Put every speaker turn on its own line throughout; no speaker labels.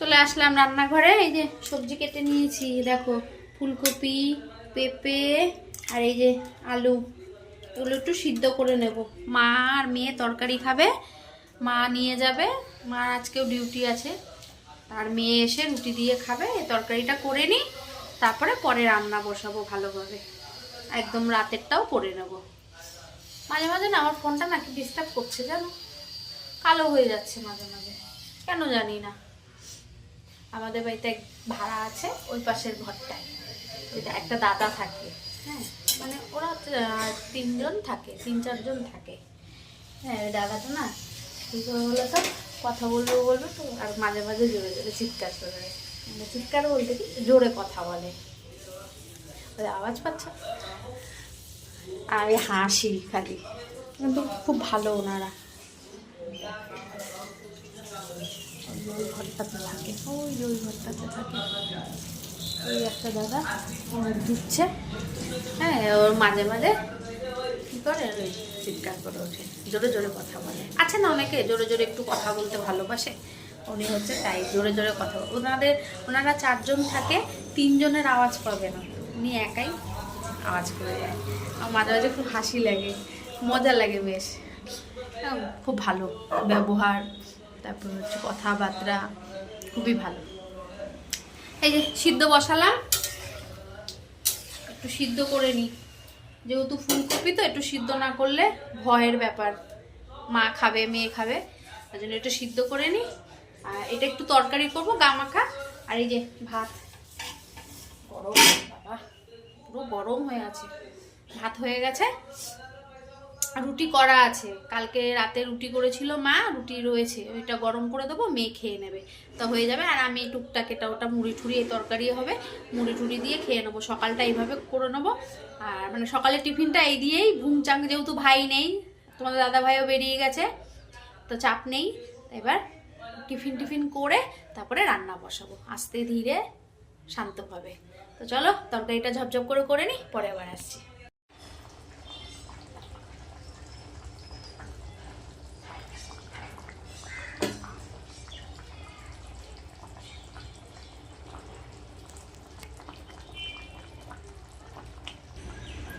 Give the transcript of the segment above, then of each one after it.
চলে আসলাম রান্নাঘরে, এই যে সবজি কেটে নিয়েছি, দেখো, ফুলকপি, পেঁপে, আর এই যে আলু। এগুলো একটু সিদ্ধ করে নেব। মা আর মেয়ে তরকারি খাবে, মা নিয়ে যাবে, মার আজকেও ডিউটি আছে। আর মেয়ে এসে রুটি দিয়ে খাবে, এই তরকারিটা করে নিই, তারপরে পরে রান্না বসাবো ভালোভাবে। একদম রাতেরটাও করে নেব। মাঝে মাঝে না, আমার ফোনটা নাকি ডিস্টার্ব করছে জানো? কালো হয়ে যাচ্ছে মাঝে মাঝে। কেন জানি না। আমাদের বাড়িতে ভাড়া আছে, ওই পাশের ঘরটায়। ওইটা একটা দাদা থাকে। হ্যাঁ মানে ওরা তিনজন থাকে, তিন চারজন থাকে। হ্যাঁ ওই দাদাটা না, কী করে তো, কথা বলব বলব তো, আর মাঝে মাঝে জোরে জোরে চিৎকার করে মানে চিৎকার বলতে কি, জোরে কথা বলে। ওই আওয়াজ পাচ্ছ। আর হাসি খালি। কিন্তু খুব ভালো ওনারা। ঘরটাতে থাকে। ওই যে ওই ঘরটাতে থাকে। ওই একটা দাদা ওনার দিচ্ছে। হ্যাঁ ওর মাঝে মাঝে কী করে? চিৎকার করে ওঠে। জোরে জোরে কথা বলে। আছে না অনেকে জোরে জোরে একটু কথা বলতে ভালোবাসে। উনি হচ্ছে তাই জোরে জোরে কথা বলে। ওনাদের ওনারা চারজন থাকে তিনজনের আওয়াজ পাবে না। উনি একাই আওয়াজ করে যায় আমার মাঝে মাঝে খুব হাসি লাগে। মজা লাগে বেশ। হ্যাঁ, খুব ভালো ব্যবহার। তারপর হচ্ছে কথাবার্তা, খুবই ভালো। এই যে সিদ্ধ বসালাম, একটু সিদ্ধ করে নিই যেহেতু ফুলকপি তো, একটু সিদ্ধ না করলে ভয়ের ব্যাপার। মা খাবে, মেয়ে খাবে, তার জন্য একটু সিদ্ধ করে নিই আর এটা একটু তরকারি করব গামাখা আর এই যে ভাত। গরম, বাবা, পুরো গরম হয়ে আছে। ভাত হয়ে গেছে। রুটি করা আছে। কালকে রাতে রুটি করেছিল মা, রুটি রয়েছে। ওইটা গরম করে দেবো, মেয়ে খেয়ে নেবে। তো হয়ে যাবে, আর আমি টুকটাক এটা ওটা মুড়ি ঠুড়ি, এই তরকারি হবে, মুড়ি টুড়ি দিয়ে খেয়ে নেব। সকালটা এইভাবে করে নেব। আর মানে সকালে টিফিনটা এই দিয়েই ভুংচাং যেহেতু ভাই নেই, তোমাদের দাদা ভাইও বেরিয়ে গেছে, তো চাপ নেই। এবার টিফিন টিফিন করে তারপরে রান্না বসাবো। আস্তে ধীরে শান্তভাবে। তো চলো, তরকারিটা ঝপঝপ করে করে নিই পরে আবার আসছি।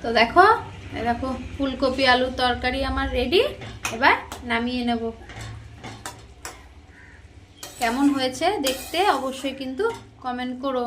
তো দেখো দেখো, ফুলকপি আলুর তরকারি আমার রেডি এবার নামিয়ে নেব। কেমন হয়েছে দেখতে অবশ্যই কিন্তু কমেন্ট করো।